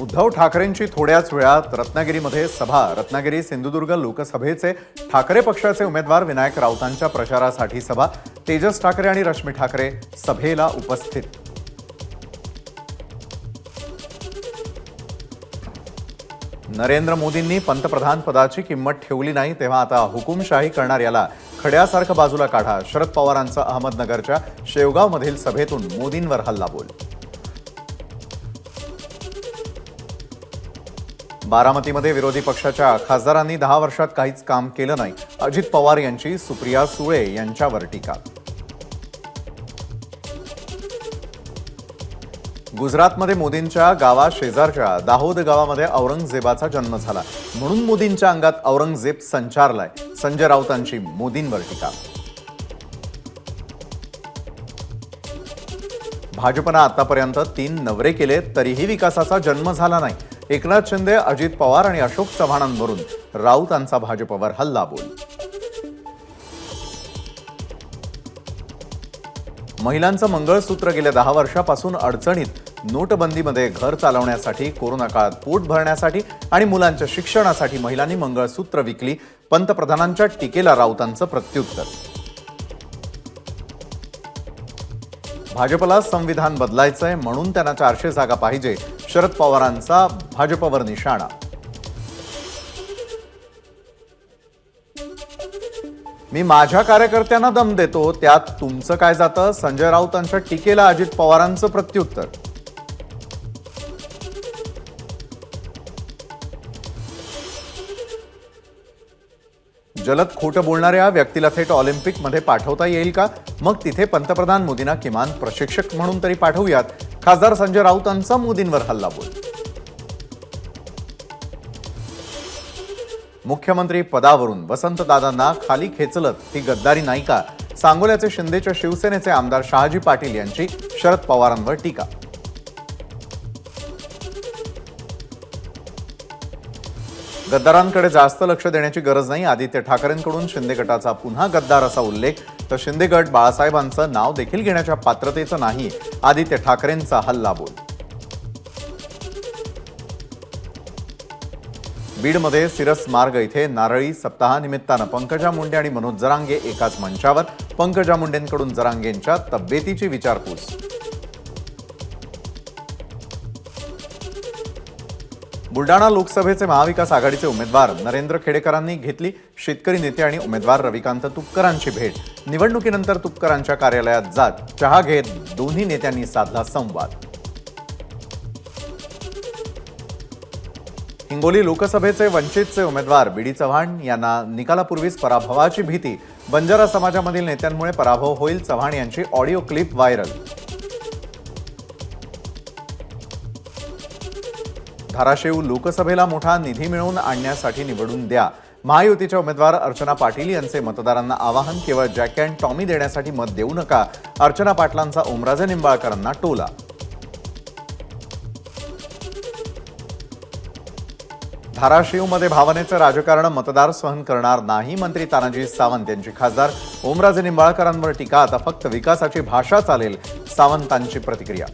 उद्धव ठाकरेंची थोड्याच वेळात रत्नागिरीमध्ये सभा. रत्नागिरी सिंधुदुर्ग लोकसभेचे ठाकरे पक्षाचे उमेदवार विनायक राऊतांच्या प्रचारासाठी सभा. तेजस ठाकरे आणि रश्मी ठाकरे सभेला उपस्थित. नरेंद्र मोदींनी पंतप्रधान पदाची किंमत ठेवली नाही तेव्हा आता हुकुमशाही करणार याला. खड्यासारखं बाजूला काढा. शरद पवारांचा अहमदनगरच्या शेवगावमधील सभेतून मोदींवर हल्लाबोल. बारामतीमध्ये विरोधी पक्षाच्या खासदारांनी दहा वर्षात काहीच काम केलं नाही. अजित पवार यांची सुप्रिया सुळे यांच्यावर टीका. गुजरातमध्ये मोदींच्या गावा शेजारच्या दाहोद गावामध्ये औरंगजेबाचा जन्म झाला. म्हणून मोदींच्या अंगात औरंगजेब संचारलाय. संजय राऊतांची मोदींवर टीका. भाजपनं आतापर्यंत तीन नवरे केले तरीही विकासाचा जन्म झाला नाही. एकनाथ शिंदे अजित पवार आणि अशोक चव्हाणांवरून राऊतांचा भाजपवर हल्ला बोल. महिलांचं मंगळसूत्र गेल्या दहा वर्षापासून अडचणीत नोटबंदीमध्ये घर चालवण्यासाठी कोरोना काळात पोट भरण्यासाठी आणि मुलांच्या शिक्षणासाठी महिलांनी मंगळसूत्र विकली पंतप्रधानांच्या टीकेला राऊतांचं प्रत्युत्तर. भाजपला संविधान बदलायचंय म्हणून त्यांना चारशे जागा पाहिजे शरद पवारांचा भाजपवर निशाणा. मी माझ्या कार्यकर्त्यांना दम देतो त्यात तुमचं काय जातं? संजय राऊतांच्या टीकेला अजित पवारांचं प्रत्युत्तर. जलद खोटं बोलणाऱ्या व्यक्तीला थेट ऑलिम्पिकमध्ये पाठवता येईल का? मग तिथे पंतप्रधान मोदींना किमान प्रशिक्षक म्हणून तरी पाठवूयात. खासदार संजय राऊतांचा मोदींवर हल्ला बोल. मुख्यमंत्री पदावरून वसंतदादांना खाली खेचलत ही गद्दारी नाही का सांगोल्याचे शिंदेच्या शिवसेनेचे आमदार शहाजी पाटील यांची शरद पवारांवर टीका. गद्दारांकडे जास्त लक्ष देण्याची गरज नाही. आदित्य ठाकरेंकडून शिंदे गटाचा पुन्हा गद्दार असा उल्लेख. तर शिंदे गट बाळासाहेबांचं नाव देखील घेण्याच्या पात्रतेचं नाही. आदित्य ठाकरेंचा हल्ला बोल. बीडमध्ये सिरस मार्ग इथे नारळी सप्ताहानिमित्तानं पंकजा मुंडे आणि मनोज जरांगे एकाच मंचावर. पंकजा मुंडेंकडून जरांगेंच्या तब्येतीची विचारपूस. बुलडाणा लोकसभेचे महाविकास आघाडीचे उमेदवार नरेंद्र खेडेकरांनी घेतली शेतकरी नेते आणि उमेदवार रविकांत तुपकरांची भेट. निवडणुकीनंतर तुपकरांच्या कार्यालयात जात चहा घेत दोन्ही नेत्यांनी साधला संवाद. हिंगोली लोकसभेचे वंचितचे उमेदवार बी डी चव्हाण यांना निकालापूर्वीच पराभवाची भीती. बंजारा समाजामधील नेत्यांमुळे पराभव होईल चव्हाण यांची ऑडिओ क्लिप व्हायरल. धाराशिव लोकसभेला मोठा निधी मिळवून आणण्यासाठी निवडून द्या. महायुतीच्या उमेदवार अर्चना पाटील यांचे मतदारांना आवाहन केवळ जॅक अँड टॉमी देण्यासाठी मत देऊ नका. अर्चना पाटलांचा ओमराजे निंबाळकरांना टोला. धाराशिवमध्ये भावनेचं राजकारण मतदार सहन करणार नाही मंत्री तानाजी सावंत यांची खासदार. ओमराजे निंबाळकरांवर टीका आता फक्त विकासाची भाषा चालेल सावंतांची प्रतिक्रिया.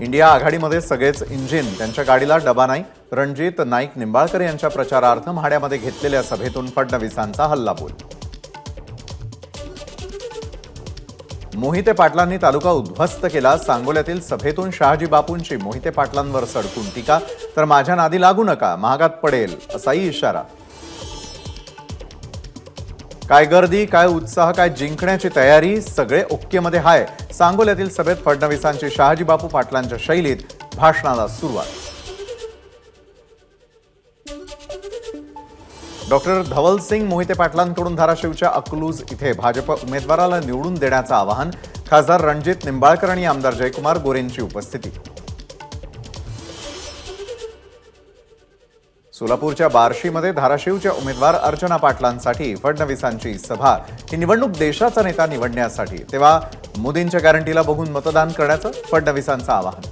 इंडिया आघाडीमध्ये सगळेच इंजिन त्यांच्या गाडीला डबा नाही. रणजित नाईक निंबाळकर यांच्या प्रचारार्थ म्हाड्यामध्ये घेतलेल्या सभेतून फडणवीसांचा हल्लाबोल. मोहिते पाटलांनी तालुका उद्ध्वस्त केला. सांगोल्यातील सभेतून शहाजी बापूंची मोहिते पाटलांवर सडकून टीका. तर माझ्या नादी लागू नका महागात पडेल असाही इशारा. काय गर्दी काय उत्साह काय जिंकण्याची तयारी सगळे ओक्केमध्ये हाय. सांगोल्यातील सभेत फडणवीसांची शहाजी बापू पाटलांच्या शैलीत भाषणाला सुरुवात. डॉक्टर धवल सिंग मोहिते पाटलांकडून धाराशिवच्या अकलूज इथे भाजप उमेदवाराला निवडून देण्याचं आवाहन. खासदार रणजित निंबाळकर आणि आमदार जयकुमार गोरेंची उपस्थिती. सोलापूरच्या बार्शीमध्ये धाराशिवच्या उमेदवार अर्चना पाटलांसाठी फडणवीसांची सभा. ही निवडणूक देशाचा नेता निवडण्यासाठी. तेव्हा मोदींच्या गॅरंटीला बघून मतदान करण्याचं फडणवीसांचं आवाहन.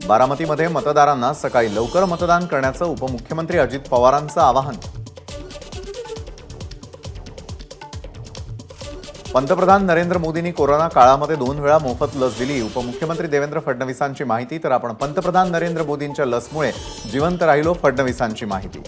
बारामतीमध्ये मतदारांना सकाळी लवकर मतदान करण्याचं उपमुख्यमंत्री अजित पवारांचं आवाहन. पंतप्रधान नरेंद्र मोदींनी कोरोना काळामध्ये दोन वेळा मोफत लस दिली. उपमुख्यमंत्री देवेंद्र फडणवीसांची माहिती तर आपण पंतप्रधान नरेंद्र मोदींच्या लसमुळे जिवंत राहिलो फडणवीसांची माहिती.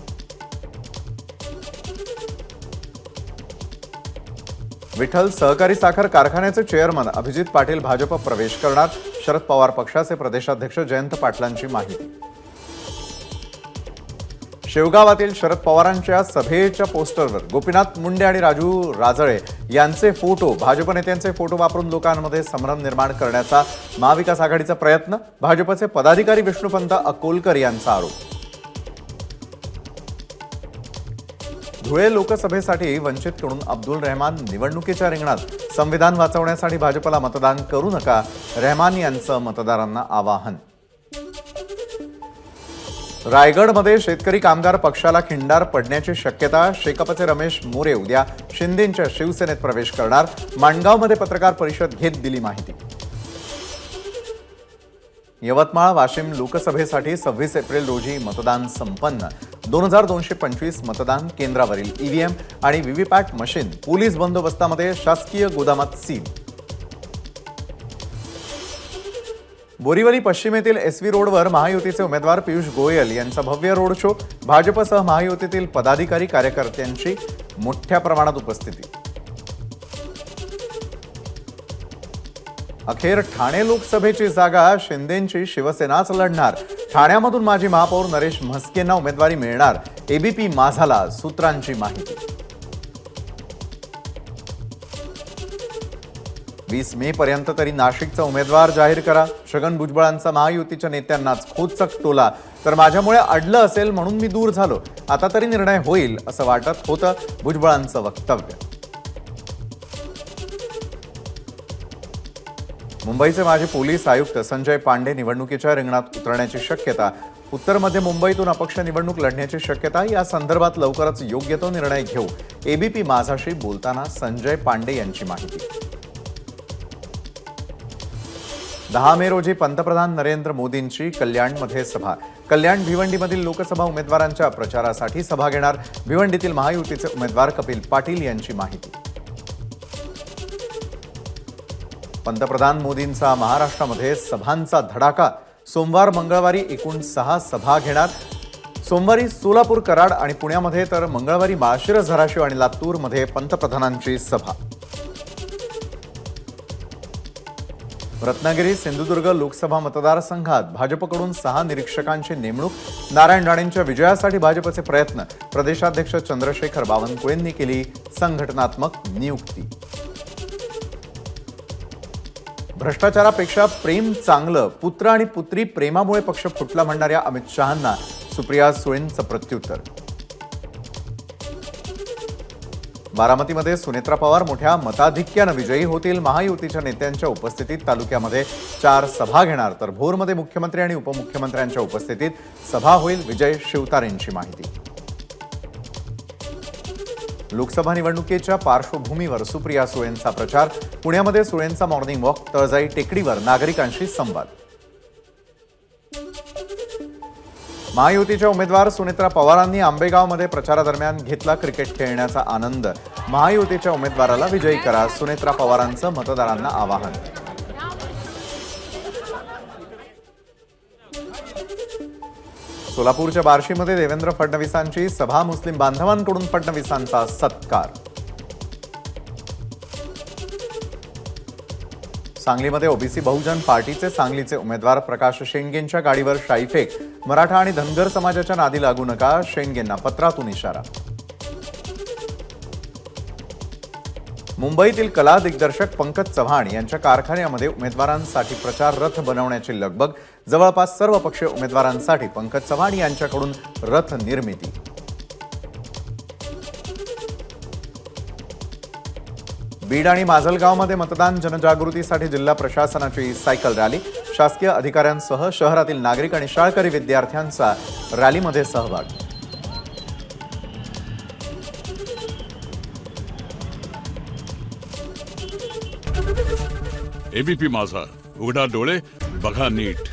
विठ्ठल सहकारी साखर कारखान्याचे चेअरमन अभिजित पाटील भाजप प्रवेश करणार. शरद पवार पक्षाचे प्रदेशाध्यक्ष जयंत पाटलांची माहिती. शेवगावातील शरद पवारांच्या सभेच्या पोस्टरवर गोपीनाथ मुंडे आणि राजू राजळे यांचे फोटो भाजप नेत्यांचे फोटो वापरून लोकांमध्ये संभ्रम निर्माण करण्याचा महाविकास आघाडीचा प्रयत्न भाजपचे पदाधिकारी विष्णुपंत अकोलकर यांचा आरोप. धुळे लोकसभेसाठी वंचितकडून अब्दुल रहमान निवडणुकीच्या रिंगणात. संविधान वाचवण्यासाठी भाजपला मतदान करू नका रहमान यांचं मतदारांना आवाहन. रायगडमध्ये शेतकरी कामगार पक्षाला खिंडार पडण्याची शक्यता शेकापचे रमेश मोरे उद्या शिंदेंच्या शिवसेनेत प्रवेश करणार. माणगावमध्ये पत्रकार परिषद घेत दिली माहिती. यवतमाळ वाशिम लोकसभेसाठी सव्वीस एप्रिल रोजी मतदान संपन्न. दोन हजार दोनशे पंचवीस मतदान केंद्रावरील ईव्हीएम आणि व्हीव्हीपॅट मशीन पोलीस बंदोबस्तामध्ये शासकीय गोदामात सील. बोरीवली पश्चिमेतील एस व्ही रोडवर महायुतीचे उमेदवार पियुष गोयल यांचा भव्य रोड शो भाजपसह महायुतीतील पदाधिकारी कार्यकर्त्यांची मोठ्या प्रमाणात उपस्थिती. अखेर ठाणे लोकसभेची जागा शिंदेंची शिवसेनाच लढणार. ठाण्यामधून माजी महापौर नरेश म्हस्केंना उमेदवारी मिळणार. एबीपी माझाला सूत्रांची माहिती. वीस मे पर्यंत तरी नाशिकचा उमेदवार जाहीर करा. छगन भुजबळांचा महायुतीच्या नेत्यांनाच खोचक टोला. तर माझ्यामुळे अडलं असेल म्हणून मी दूर झालो. आता तरी निर्णय होईल असं वाटत होतं भुजबळांचं वक्तव्य. मुंबईचे माजी पोलीस आयुक्त संजय पांडे निवडणुकीच्या रिंगणात उतरण्याची शक्यता. उत्तर मध्य मुंबईतून अपक्ष निवडणूक लढण्याची शक्यता या संदर्भात लवकरच योग्य तो निर्णय घेऊ. एबीपी माझाशी बोलताना संजय पांडे यांची माहिती. दहा मे रोजी पंतप्रधान नरेंद्र मोदींची कल्याणमध्ये सभा. कल्याण भिवंडीमधील लोकसभा उमेदवारांच्या प्रचारासाठी सभा घेणार भिवंडीतील महायुतीचे उमेदवार कपिल पाटील यांची माहिती. पंतप्रधान मोदींचा महाराष्ट्रामध्ये सभांचा धडाका. सोमवार मंगळवारी एकूण सहा सभा घेणार. सोमवारी सोलापूर कराड आणि पुण्यामध्ये तर मंगळवारी माळशिरस धाराशिव आणि लातूरमध्ये पंतप्रधानांची सभा. रत्नागिरी सिंधुदुर्ग लोकसभा मतदारसंघात भाजपकडून सहा निरीक्षकांची नेमणूक नारायण राणेंच्या विजयासाठी भाजपचे प्रयत्न प्रदेशाध्यक्ष चंद्रशेखर बावनकुळेंनी केली संघटनात्मक नियुक्ती. भ्रष्टाचारापेक्षा प्रेम चांगलं पुत्र आणि पुत्री प्रेमामुळे पक्ष फुटला म्हणणाऱ्या अमित शहांना सुप्रिया सुळेंचं प्रत्युत्तर. बारामतीमध्ये सुनेत्रा पवार मोठ्या मताधिक्यानं विजयी होतील. महायुतीच्या नेत्यांच्या उपस्थितीत तालुक्यामध्ये चार सभा घेणार. तर भोरमध्ये मुख्यमंत्री आणि उपमुख्यमंत्र्यांच्या उपस्थितीत सभा होईल. विजय शिवतारेंची माहिती. लोकसभा निवडणुकीच्या पार्श्वभूमीवर सुप्रिया सुळेंचा प्रचार. पुण्यामध्ये सुळेंचा मॉर्निंग वॉक तळजाई टेकडीवर नागरिकांशी संवाद. महायुतीच्या उमेदवार सुनेत्रा पवारांनी आंबेगावमध्ये प्रचारादरम्यान घेतला क्रिकेट खेळण्याचा आनंद. महायुतीच्या उमेदवाराला विजयी करा सुनेत्रा पवारांचं मतदारांना आवाहन. सोलापूरच्या बार्शीमध्ये देवेंद्र फडणवीसांची सभा मुस्लिम बांधवांकडून फडणवीसांचा सत्कार. सांगलीमध्ये ओबीसी बहुजन पार्टीचे सांगलीचे उमेदवार प्रकाश शेंडगेंच्या गाडीवर शाईफेक. मराठा आणि धनगर समाजाच्या नादी लागू नका शेंडगेंना पत्रातून इशारा. मुंबईतील कला दिग्दर्शक पंकज चव्हाण यांच्या कारखान्यामध्ये उमेदवारांसाठी प्रचार रथ बनवण्याची लगबग. जवळपास सर्व पक्षीय उमेदवारांसाठी पंकज चव्हाण यांच्याकडून रथ निर्मिती. बीड आणि माजलगावमध्ये मतदान जनजागृतीसाठी जिल्हा प्रशासनाची सायकल रॅली. शासकीय अधिकाऱ्यांसह शहरातील नागरिक आणि शाळकरी विद्यार्थ्यांचा रॅलीमध्ये सहभाग. एबीपी माझा. उघडा डोळे बघा नीट.